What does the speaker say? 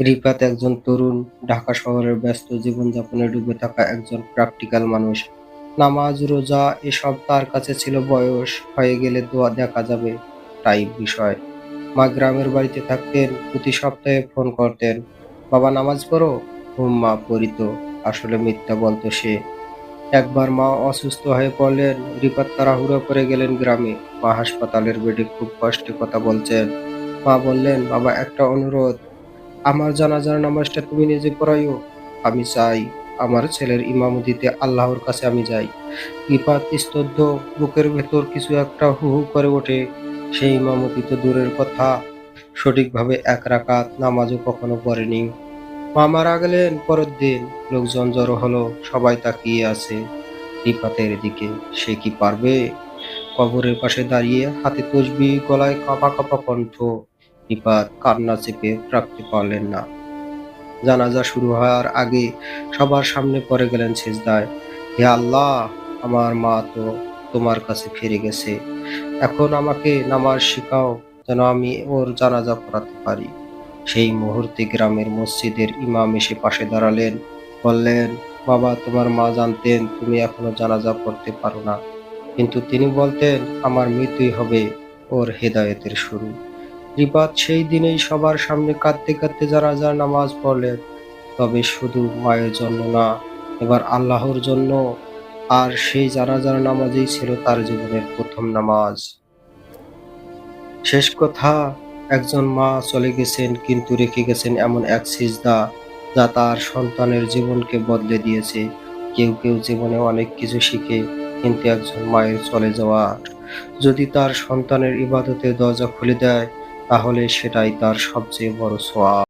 রিফাত একজন তরুণ, ঢাকা শহরের ব্যস্ত জীবনযাপনে ডুবে থাকা একজন প্র্যাকটিক্যাল মানুষ। নামাজ, রোজা এসব তার কাছে ছিল বয়স হয়ে গেলে দোয়া দেখা যাবে টাইপ বিষয়। মা গ্রামের বাড়িতে থাকতেন, প্রতি সপ্তাহে ফোন করতেন, বাবা নামাজ পড়ো? হুম মা পড়িত আসলে মিথ্যা বলতো সে। একবার মা অসুস্থ হয়ে পড়লেন, রিফাত তাড়াহুড়ো করে গেলেন গ্রামে। মা হাসপাতালের বেডে খুব কষ্টে কথা বলছেন। মা বললেন, বাবা একটা অনুরোধ, আমার জানাজার নামাজটা তুমি নিজে পড়াইও। আমি চাই আমার ছেলের ইমামতিতে আল্লাহর কাছে আমি যাই। রিফাত স্তব্ধ, বুকের ভেতর কিছু একটা হু হু করে ওঠে। সেই ইমামতি তো দূরের কথা, সঠিকভাবে এক রাকাত নামাজও কখনো পড়েনি। মা মারা গেলেন পরের দিন, লোকজন জড়ো হলো, সবাই তাকিয়ে আছে রিফাতের দিকে। সে কি পারবে? কবরের পাশে দাঁড়িয়ে হাতে তসবি, গলায় কাঁপা কাঁপা কণ্ঠ। রিফাত কান্না চেপে রাখতে পারলেন না। জানাজা শুরু হওয়ার আগে সবার সামনে পড়ে গেলেন সিজদায়। হে আল্লাহ, আমার মা তো তোমার কাছে ফিরে গেছে। এখন আমাকে নামাজ শিখাও যেন আমি ওর জানাজা পড়াতে পারি। সেই মুহূর্তে গ্রামের মসজিদের ইমাম এসে পাশে দাঁড়ালেন, বললেন, বাবা তোমার মা জানতেন তুমি এখনও জানাজা পড়তে পারো না। কিন্তু তিনি বলতেন আমার মৃত্যুই হবে ওর হেদায়েতের শুরু। রিফাত সেই দিনেই সবার সামনে কাঁদতে কাঁদতে যারা জানাজার নামাজ পড়লেন। তবে শুধু মায়ের জন্য না, এবার আল্লাহর জন্য। আর সেই যারা জানাজার নামাজই ছিল তার জীবনের প্রথম নামাজ। শেষ কথা, একজন মা চলে গেছেন কিন্তু রেখে গেছেন এমন এক সিজদা যা তার সন্তানের জীবনকে বদলে দিয়েছে। কেউ কেউ জীবনে অনেক কিছু শিখে, কিন্তু একজন মায়ের চলে যাওয়া যদি তার সন্তানের ইবাদতের দরজা খুলে দেয়, তাহলে সেটাই তার সবচেয়ে বড় সোয়াব।